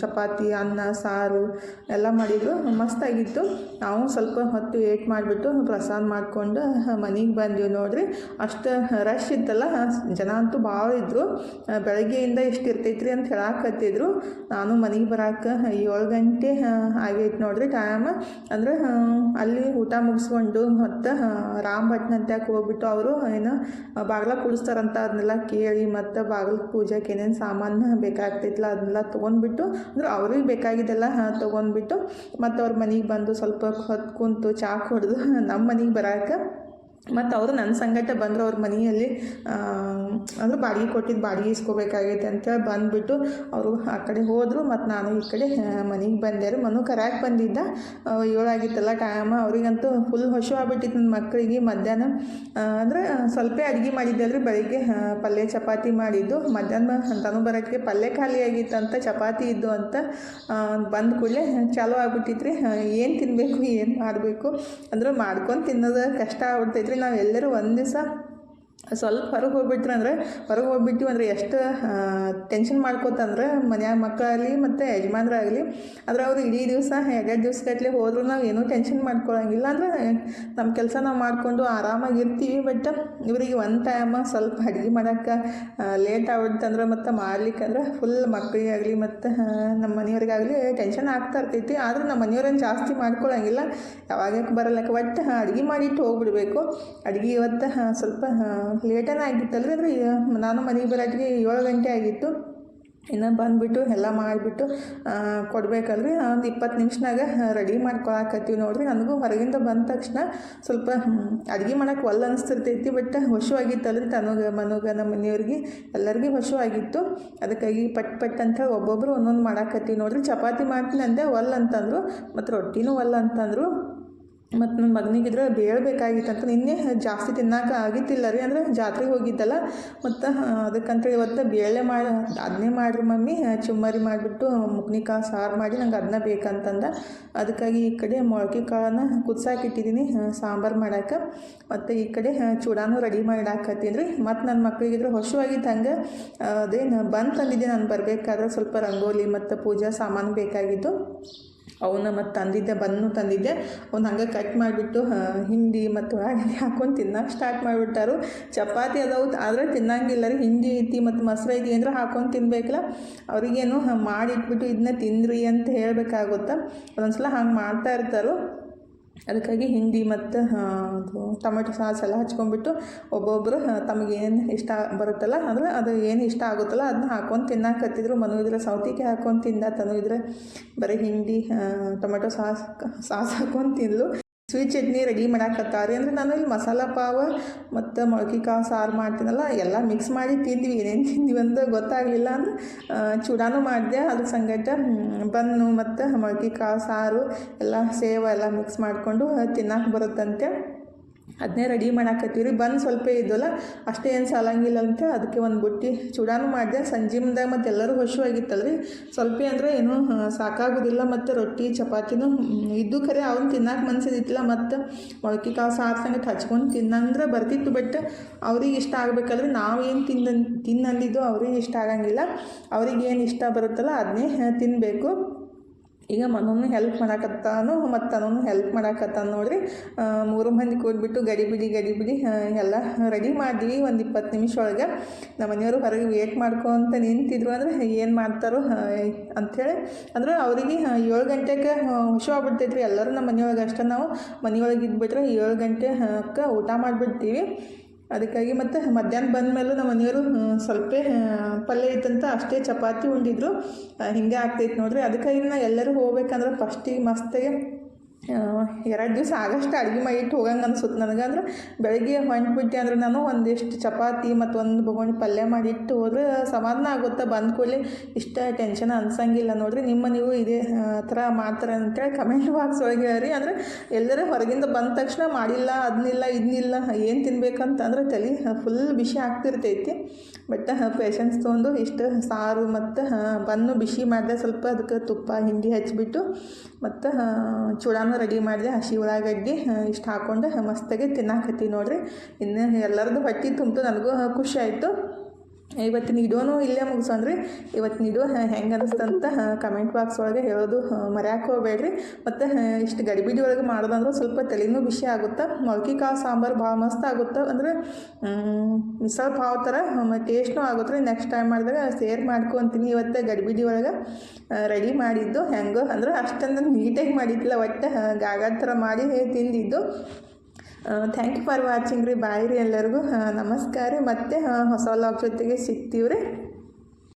[SPEAKER 1] ಚಪಾತಿ, ಅನ್ನ, ಸಾರು ಎಲ್ಲ ಮಾಡಿದ್ರು. ಮಸ್ತಾಗಿತ್ತು ನಾವು ಸ್ವಲ್ಪ ಹೊತ್ತು ವೇಟ್ ಮಾಡಿಬಿಟ್ಟು ಪ್ರಸಾದ ಮಾಡಿಕೊಂಡು ಮನೆಗೆ ಬಂದೆವು ನೋಡ್ರಿ. ಅಷ್ಟು ರಶ್ ಇತ್ತಲ್ಲ. ಜನ ಅಂತೂ ಭಾಳ ಇದ್ದರು ಬೆಳಗ್ಗೆಯಿಂದ ಎಷ್ಟು ಇರ್ತೈತ್ರಿ ಅಂತ ಹೇಳಾಕತ್ತಿದ್ರು. ನಾನು ಮನೆಗೆ ಬರಾಕ ಏಳು ಗಂಟೆ ಆಗೈತೆ ನೋಡ್ರಿ ಟೈಮ್ ಅಂದ್ರೆ ಅಲ್ಲಿ ಊಟ ಮುಗಿಸ್ಕೊಂಡು ಮತ್ತು ರಾಮ್ ಭಟ್ನ ಅಂತ್ಯಾಕೆ ಹೋಗ್ಬಿಟ್ಟು ಅವರು ಏನು ಬಾಗ್ಲ ಕುಳಿಸ್ತಾರಂತ ಅದನ್ನೆಲ್ಲ ಕೇಳಿ ಮತ್ತು ಬಾಗಿಲ ಪೂಜೆಗೆ ಏನೇನು ಸಾಮಾನು ಬೇಕಾಗ್ತೈತಲ್ಲ ಅದನ್ನೆಲ್ಲ ತೊಗೊಂಡ್ಬಿಟ್ಟು, ಅಂದ್ರೆ ಅವ್ರಿಗೆ ಬೇಕಾಗಿದ್ದೆಲ್ಲ ತೊಗೊಂಡ್ಬಿಟ್ಟು ಮತ್ತು ಅವ್ರ ಮನೆಗೆ ಬಂದು ಸ್ವಲ್ಪ ಹೊತ್ತು ಕುಂತು ಚಾ ಕುಡ್ದು <laughs> ನಮ್ಮ ಮನೆಗೆ ಬರಾಕ ಮತ್ತು ಅವರು ನನ್ನ ಸಂಗಟ ಬಂದರು ಅವ್ರ ಮನೆಯಲ್ಲಿ ಅಂದ್ರೆ ಬಾಡಿಗೆ ಕೊಟ್ಟಿದ್ದು ಬಾಡಿಗೆ ಇಸ್ಕೋಬೇಕಾಗೈತೆ ಅಂತೇಳಿ ಬಂದುಬಿಟ್ಟು ಅವರು ಆ ಕಡೆ ಹೋದರು ಮತ್ತು ನಾನು ಈ ಕಡೆ ಮನೆಗೆ ಬಂದೆ. ಮನು ಕರ್ಯಾಕೆ ಬಂದಿದ್ದ. ಏಳಾಗಿತ್ತಲ್ಲ ಟೈಮ್ ಅವರಿಗಂತೂ ಫುಲ್ ಹೊಶು ಆಗ್ಬಿಟ್ಟಿತ್ತು ನನ್ನ ಮಕ್ಕಳಿಗೆ ಮಧ್ಯಾಹ್ನ ಅಂದರೆ ಸ್ವಲ್ಪ ಅಡುಗೆ ಮಾಡಿದ್ದೆ ರೀ ಬೆಳಿಗ್ಗೆ ಪಲ್ಯ ಚಪಾತಿ ಮಾಡಿದ್ದು. ಮಧ್ಯಾಹ್ನ ಅಂತಾನು ಬರೋಕ್ಕೆ ಪಲ್ಯ ಖಾಲಿ ಆಗಿತ್ತಂತ ಚಪಾತಿ ಇದ್ದು ಅಂತ ಬಂದ ಕೂಡಲೇ ಚಾಲು ರೀ ಏನು ತಿನ್ನಬೇಕು ಏನು ಮಾಡಬೇಕು, ಅಂದ್ರೆ ಮಾಡ್ಕೊಂಡು ತಿನ್ನೋದು ಕಷ್ಟ ಆಗ್ಬಿಡ್ತೈತ್ರಿ. ನಾವು ಎಲ್ಲರೂ ಒಂದು ದಿವಸ ಸ್ವಲ್ಪ ಹೊರಗೆ ಹೋಗ್ಬಿಟ್ರೆ ಅಂದರೆ, ಹೊರಗೆ ಹೋಗ್ಬಿಟ್ಟು ಅಂದರೆ ಎಷ್ಟು ಟೆನ್ಷನ್ ಮಾಡ್ಕೋತಂದ್ರೆ ಮನ್ಯಾಗ ಮಕ್ಕಳಾಗಲಿ ಮತ್ತು ಯಜಮಾನ್ರಾಗಲಿ ಆದರೆ ಅವರು ಇಡೀ ದಿವಸ, ಎರಡೆರಡು ದಿವ್ಸಗಟ್ಲೆ ಹೋದ್ರೂ ನಾವು ಏನೂ ಟೆನ್ಷನ್ ಮಾಡ್ಕೊಳ್ಳೋಂಗಿಲ್ಲ ಅಂದರೆ ನಮ್ಮ ಕೆಲಸ ನಾವು ಮಾಡಿಕೊಂಡು ಆರಾಮಾಗಿರ್ತೀವಿ ಬಟ್ ಇವರಿಗೆ ಒಂದು ಟೈಮ್ ಸ್ವಲ್ಪ ಅಡುಗೆ ಮಾಡೋಕ್ಕೆ ಲೇಟ್ ಆಗ್ಬಿಡ್ತಂದ್ರೆ ಮತ್ತು ಮಾಡ್ಲಿಕ್ಕಂದ್ರೆ ಫುಲ್ ಮಕ್ಕಳಿಗಾಗಲಿ ಮತ್ತು ನಮ್ಮ ಮನೆಯವ್ರಿಗಾಗಲಿ ಟೆನ್ಷನ್ ಆಗ್ತಾ ಇರ್ತೈತಿ. ಆದ್ರೆ ನಮ್ಮ ಮನೆಯವ್ರೇನು ಜಾಸ್ತಿ ಮಾಡ್ಕೊಳ್ಳೋಂಗಿಲ್ಲ ಯಾವಾಗ ಬರಲ್ಲ ಬಟ್ ಅಡುಗೆ ಮಾಡಿಟ್ಟು ಹೋಗ್ಬಿಡ್ಬೇಕು. ಅಡುಗೆ ಇವತ್ತು, ಸ್ವಲ್ಪ ಲೇಟನೇ ಆಗಿತ್ತಲ್ರಿ ಅಂದರೆ ನಾನು ಮನೆಗೆ ಬರೋಟ್ಟಿಗೆ ಏಳು ಗಂಟೆ ಆಗಿತ್ತು. ಇನ್ನು ಬಂದುಬಿಟ್ಟು ಎಲ್ಲ ಮಾಡಿಬಿಟ್ಟು ಕೊಡಬೇಕಲ್ರಿ. ಒಂದು ಇಪ್ಪತ್ತು ನಿಮಿಷನಾಗ ರೆಡಿ ಮಾಡ್ಕೊಳಕತ್ತೀವಿ ನೋಡಿರಿ. ನನಗೂ ಹೊರಗಿಂದ ಬಂದ ತಕ್ಷಣ ಸ್ವಲ್ಪ ಅಡುಗೆ ಮಾಡೋಕ್ಕೆ ಒಲ್ಲ ಅನಿಸ್ತಿರ್ತೈತಿ, ಬಟ್ ಹಶು ಆಗಿತ್ತಲ್ರಿ ತನಗ, ಮನಗ ನಮ್ಮ ಮನೆಯವ್ರಿಗೆ. ಎಲ್ಲರಿಗೂ ಹೊಶು ಆಗಿತ್ತು ಅದಕ್ಕಾಗಿ ಪಟ್ ಪಟ್ ಅಂತ ಒಬ್ಬೊಬ್ಬರು ಒಂದೊಂದು ಮಾಡಾಕತ್ತೀವಿ ನೋಡ್ರಿ. ಚಪಾತಿ ಮಾಡ್ತೀನಿ ಅಂದೆ ಒಲ್ಲ ಅಂತಂದರು, ಮತ್ತು ರೊಟ್ಟಿನೂ ಒಲ್ಲ ಅಂತಂದರು. ಮತ್ತು ನನ್ನ ಮಗನಿಗಿದ್ರೆ ಬೇಳಬೇಕಾಗಿತ್ತು ಅಂತ ನಿನ್ನೆ ಜಾಸ್ತಿ ತಿನ್ನೋಕೆ ಆಗಿತ್ತಿಲ್ಲ ರೀ, ಅಂದರೆ ಜಾತ್ರೆಗೆ ಹೋಗಿದ್ದಲ್ಲ. ಮತ್ತು ಅದಕ್ಕಂತ ಇವತ್ತು ಬೇಳೆ ಮಾಡಿ ಅದನ್ನೇ ಮಾಡಿರಿ ಮಮ್ಮಿ, ಚುಮ್ಮರಿ ಮಾಡಿಬಿಟ್ಟು ಮುಕ್ನಿಕಾಳು ಸಾರು ಮಾಡಿ ನಂಗೆ ಅದನ್ನ ಬೇಕಂತಂದ. ಅದಕ್ಕಾಗಿ ಈ ಕಡೆ ಮೊಳಕೆ ಕಾಳನ್ನ ಕುದ್ಸಾಕಿಟ್ಟಿದ್ದೀನಿ ಸಾಂಬಾರು ಮಾಡಕ್ಕೆ ಮತ್ತು ಈ ಕಡೆ ಚೂಡಾನು ರೆಡಿ ಮಾಡಾಕತ್ತೀನಿ ರೀ. ಮತ್ತು ನನ್ನ ಮಕ್ಕಳಿಗಿದ್ರೆ ಆಗಿತ್ತು ಹಂಗೆ, ಅದೇನು ಬಂದು ತಂದಿದ್ದೆ ನಾನು ಬರಬೇಕಾದ್ರೆ ಸ್ವಲ್ಪ ರಂಗೋಲಿ ಮತ್ತು ಪೂಜಾ ಸಾಮಾನು ಬೇಕಾಗಿದ್ದು. ಅವನ್ನ ಮತ್ತು ತಂದಿದ್ದೆ ಬನ್ನು ತಂದಿದ್ದೆ. ಅವ್ನು ಹಂಗೆ ಕಟ್ ಮಾಡಿಬಿಟ್ಟು ಹಿಂಡಿ ಮತ್ತು ಉಳ್ಳಾಗಡ್ಡಿ ಹಾಕೊಂಡು ತಿನ್ನಕ್ಕೆ ಸ್ಟಾರ್ಟ್ ಮಾಡಿಬಿಟ್ಟಾರು. ಚಪಾತಿ ಅದಾವು ಆದರೆ ತಿನ್ನಂಗಿಲ್ಲ ರೀ. ಹಿಂಡಿ ಐತಿ ಮತ್ತು ಮೊಸರು ಐತಿ ಅಂದ್ರೆ ಹಾಕೊಂಡು ತಿನ್ಬೇಕಲ್ಲ. ಅವರಿಗೇನು ಮಾಡಿಟ್ಬಿಟ್ಟು ಇದನ್ನ ತಿಂದ್ರಿ ಅಂತ ಹೇಳಬೇಕಾಗುತ್ತೆ. ಒಂದೊಂದು ಸಲ ಹಂಗೆ ಮಾಡ್ತಾ ಇರ್ತಾರೋ. ಅದಕ್ಕಾಗಿ ಹಿಂಡಿ ಮತ್ತು ಅದು ಟೊಮೆಟೊ ಸಾಸ್ ಎಲ್ಲ ಹಚ್ಕೊಂಡ್ಬಿಟ್ಟು ಒಬ್ಬೊಬ್ಬರು ತಮಗೇನು ಇಷ್ಟ ಬರುತ್ತಲ್ಲ ಅಂದ್ರೆ ಅದು ಏನು ಇಷ್ಟ ಆಗುತ್ತಲ್ಲ ಅದನ್ನ ಹಾಕೊಂಡು ತಿನ್ನಕತ್ತಿದ್ರು ಮನು ಇದ್ರೆ ಸೌತಿಕೆ ಹಾಕೊಂಡು ತಿಂದ ತನು ಇದ್ರೆ ಬರೀ ಹಿಂಡಿ ಟೊಮೆಟೊ ಸಾಸ್ ಸಾಸ್ ಹಾಕೊಂಡು ತಿಂದ್ಲು. ಸ್ವೀಟ್ ಚಟ್ನಿ ರೆಡಿ ಮಾಡಾಕತ್ತಾರೆ ಅಂದರೆ ನಾನು ಇಲ್ಲಿ ಮಸಾಲ ಪಾವ ಮತ್ತು ಮೊಳಕೆ ಕಾಳು ಸಾರು ಮಾಡ್ತೀನಲ್ಲ, ಎಲ್ಲ ಮಿಕ್ಸ್ ಮಾಡಿ ತಿಂದ್ವಿ. ಏನೇನು ತಿಂದ್ವಿ ಅಂತ ಗೊತ್ತಾಗಲಿಲ್ಲ ಅಂದ್ರೆ ಚೂಡಾನು ಮಾಡಿದೆ. ಅದ್ರ ಸಂಗಟ ಬನ್ನು ಮತ್ತು ಮೊಳಕೆ ಕಾಳು ಸಾರು ಎಲ್ಲ ಸೇವ ಎಲ್ಲ ಮಿಕ್ಸ್ ಮಾಡಿಕೊಂಡು ತಿನ್ನಕ್ಕೆ ಬರುತ್ತಂತೆ. ಅದನ್ನೇ ರೆಡಿ ಮಾಡಾಕತ್ತೀವಿ ಬಂದು ಸ್ವಲ್ಪ ಇದ್ದಲ್ಲ, ಅಷ್ಟೇ ಏನು ಸಾಲಂಗಿಲ್ಲ ಅಂತ ಅದಕ್ಕೆ ಒಂದು ಬುಟ್ಟಿ ಚೂಡಾನು ಮಾಡಿದೆ. ಸಂಜೆ ಮುಂದೆ ಮತ್ತು ಎಲ್ಲರೂ ರೀ ಸ್ವಲ್ಪ ಅಂದರೆ ಏನೂ ಸಾಕಾಗೋದಿಲ್ಲ ಮತ್ತು ರೊಟ್ಟಿ, ಚಪಾತಿನೂ ಇದ್ದು ಖರೆ ಅವನು ತಿನ್ನಕ್ಕೆ ಮನ್ಸಿದಿತ್ತಿಲ್ಲ ಮತ್ತು ಮೊಳಕೆ ಕಾಳು ಸಾರ್ಸಂಗೆ ಹಚ್ಕೊಂಡು ತಿನ್ನಂದ್ರೆ ಬರ್ತಿತ್ತು. ಬಟ್ ಅವ್ರಿಗೆ ಇಷ್ಟ ಆಗಬೇಕಲ್ರಿ. ನಾವು ಏನು ತಿಂದ ತಿನ್ನಂದಿದ್ದು ಅವ್ರಿಗೆ ಇಷ್ಟ ಆಗಂಗಿಲ್ಲ. ಅವ್ರಿಗೆ ಏನು ಇಷ್ಟ ಬರುತ್ತಲ್ಲ ಅದನ್ನೇ ತಿನ್ನಬೇಕು ಈಗ ಮನೋನು ಹೆಲ್ಪ್ ಮಾಡಾಕತ್ತಾನು, ಮತ್ತು ತನೂ ಹೆಲ್ಪ್ ಮಾಡಾಕತ್ತಾನ ನೋಡ್ರಿ. ಮೂರು ಮಂದಿ ಕೂಡ್ಬಿಟ್ಟು ಗಡಿ ಬಿಡಿ ಎಲ್ಲ ರೆಡಿ ಮಾಡಿದ್ವಿ ಒಂದು ಇಪ್ಪತ್ತು ನಿಮಿಷ ಒಳಗೆ. ನಮ್ಮ ಮನೆಯವರು ಹೊರಗೆ ವೇಟ್ ಮಾಡ್ಕೊತ ನಿಂತಿದ್ರು ಅಂದರೆ ಏನು ಮಾಡ್ತಾರೋ ಅಂಥೇಳಿ ಅಂದ್ರೆ ಅವರಿಗೆ ಏಳು ಗಂಟೆಗೆ ಹುಷು ಆಗ್ಬಿಡ್ತೈತ್ರಿ ಎಲ್ಲರೂ ನಮ್ಮ ಮನೆಯೊಳಗೆ ಅಷ್ಟೇ ನಾವು ಮನೆಯೊಳಗೆ ಇದ್ಬಿಟ್ರೆ ಏಳು ಗಂಟೆ ಅಕ್ಕ ಊಟ ಮಾಡಿಬಿಡ್ತೀವಿ. ಅದಕ್ಕಾಗಿ ಮತ್ತು ಮಧ್ಯಾಹ್ನ ಬಂದ ಮೇಲೂ ನಮ್ಮ ಮನೆಯವರು ಸ್ವಲ್ಪ ಪಲ್ಯ ಇತ್ತಂತ ಅಷ್ಟೇ ಚಪಾತಿ ಉಂಡಿದ್ರು. ಹಿಂಗೆ ಆಗ್ತೈತೆ ನೋಡ್ರಿ. ಅದಕ್ಕಾಗಿ ನಾ ಎಲ್ಲರೂ ಹೋಗ್ಬೇಕಂದ್ರೆ ಫಸ್ಟಿಗೆ ಮಸ್ತಾಗೆ ಎರಡು ದಿವಸ ಆಗಷ್ಟು ಅಡುಗೆ ಮಾಡಿಟ್ಟು ಹೋಗಂಗೆ ಅನ್ಸುತ್ತೆ ನನಗೆ ಅಂದ್ರೆ ಬೆಳಗ್ಗೆ ಹೊಂಟ್ಬಿಟ್ಟೆ ಅಂದ್ರೆ ನಾನು ಒಂದಿಷ್ಟು ಚಪಾತಿ ಮತ್ತು ಒಂದು ಬೊಗೋಣಿ ಪಲ್ಯ ಮಾಡಿಟ್ಟು ಹೋದ್ರೆ ಸಮಾಧಾನ ಆಗುತ್ತೆ ಬಂದ ಕೂಡಲೇ. ಇಷ್ಟ ಟೆನ್ಷನ್ ಅನ್ಸಂಗಿಲ್ಲ ನೋಡಿರಿ ನಿಮ್ಮ ನೀವು ಇದೇ ಥರ ಮಾಡ್ತಾರೆ ಅಂತೇಳಿ ಕಮೆಂಟ್ ಬಾಕ್ಸ್ ಒಳಗೆ ಹೇಳ್ರಿ ಅಂದರೆ ಎಲ್ಲರೂ ಹೊರಗಿಂದ ಬಂದ ತಕ್ಷಣ ಮಾಡಿಲ್ಲ ಅದನ್ನಿಲ್ಲ ಇದನ್ನಿಲ್ಲ ಏನು ತಿನ್ಬೇಕಂತಂದ್ರೆ ತಲೆ ಫುಲ್ ಬಿಸಿ ಆಗ್ತಿರ್ತೈತಿ. ಬಟ್ ಪೇಷನ್ಸ್ ತೊಗೊಂಡು ಇಷ್ಟು ಸಾರು ಮತ್ತು ಬನ್ನು ಬಿಸಿ ಮಾಡಿದೆ ಸ್ವಲ್ಪ ಅದಕ್ಕೆ ತುಪ್ಪ, ಹಿಂಡಿ ಹಚ್ಚಿಬಿಟ್ಟು ಮತ್ತು ಚೂಡಾನು ರೆಡಿ ಮಾಡಿದೆ ಹಸಿ ಉಳ್ಳಾಗಡ್ಡಿ ಇಷ್ಟು ಹಾಕ್ಕೊಂಡು ಮಸ್ತಾಗಿ ತಿನ್ನಾಕತ್ತೀವಿ ನೋಡಿರಿ. ಇನ್ನು ಎಲ್ಲರದ್ದು ಹೊಟ್ಟೆ ತುಂಬಿತು, ನನಗೂ ಖುಷಿ ಆಯಿತು. ಇವತ್ತಿನ ವಿಡಿಯೋನು ಇಲ್ಲೇ ಮುಗಿಸೋಣ್ರಿ. ಇವತ್ತಿನ ವಿಡಿಯೋ ಹೆಂಗೆ ಅನಿಸ್ತಂತ ಕಮೆಂಟ್ ಬಾಕ್ಸ್ ಒಳಗೆ ಹೇಳೋದು ಮರ್ಯಾಕೆ ಹೋಗ್ಬೇಡ್ರಿ. ಮತ್ತು ಇಷ್ಟು ಗಡಿಬಿಡಿ ಒಳಗೆ ಮಾಡೋದಂದ್ರೆ ಸ್ವಲ್ಪ ತಲೆನೂ ಬಿಸಿ ಆಗುತ್ತೆ? ಮೊಳಕೆ ಕಾಳು ಸಾಂಬಾರು ಭಾಳ ಮಸ್ತ್ ಆಗುತ್ತೆ? ಅಂದರೆ ಮಿಸಲ್ ಪಾವ್ ಥರ ಟೇಸ್ಟ್ನೂ ಆಗುತ್ತೆ ರೀ. ನೆಕ್ಸ್ಟ್ ಟೈಮ್ ಮಾಡಿದಾಗ ಸೇರ್ ಮಾಡ್ಕೊತೀನಿ ಇವತ್ತು ಗಡಿಬಿಡಿ ಒಳಗೆ. ರೆಡಿ ಮಾಡಿದ್ದು ಹೆಂಗೋ, ಅಂದ್ರೆ ಅಷ್ಟೊಂದು ನೀಟಾಗಿ ಮಾಡಿದ್ದಿಲ್ಲ, ಒಟ್ಟು ಗಾಗದ ಥರ ಮಾಡಿ ತಿಂದಿದ್ದು. ಥ್ಯಾಂಕ್ ಯು ಫಾರ್ ವಾಚಿಂಗ್ ರೀ. ಬಾಯ್ ರೀ ಎಲ್ಲರಿಗೂ. ನಮಸ್ಕಾರ ರೀ. ಮತ್ತೆ ಹೊಸ ಲಾಗ್ ಜೊತೆಗೆ ಸಿಗ್ತೀವಿ ರೀ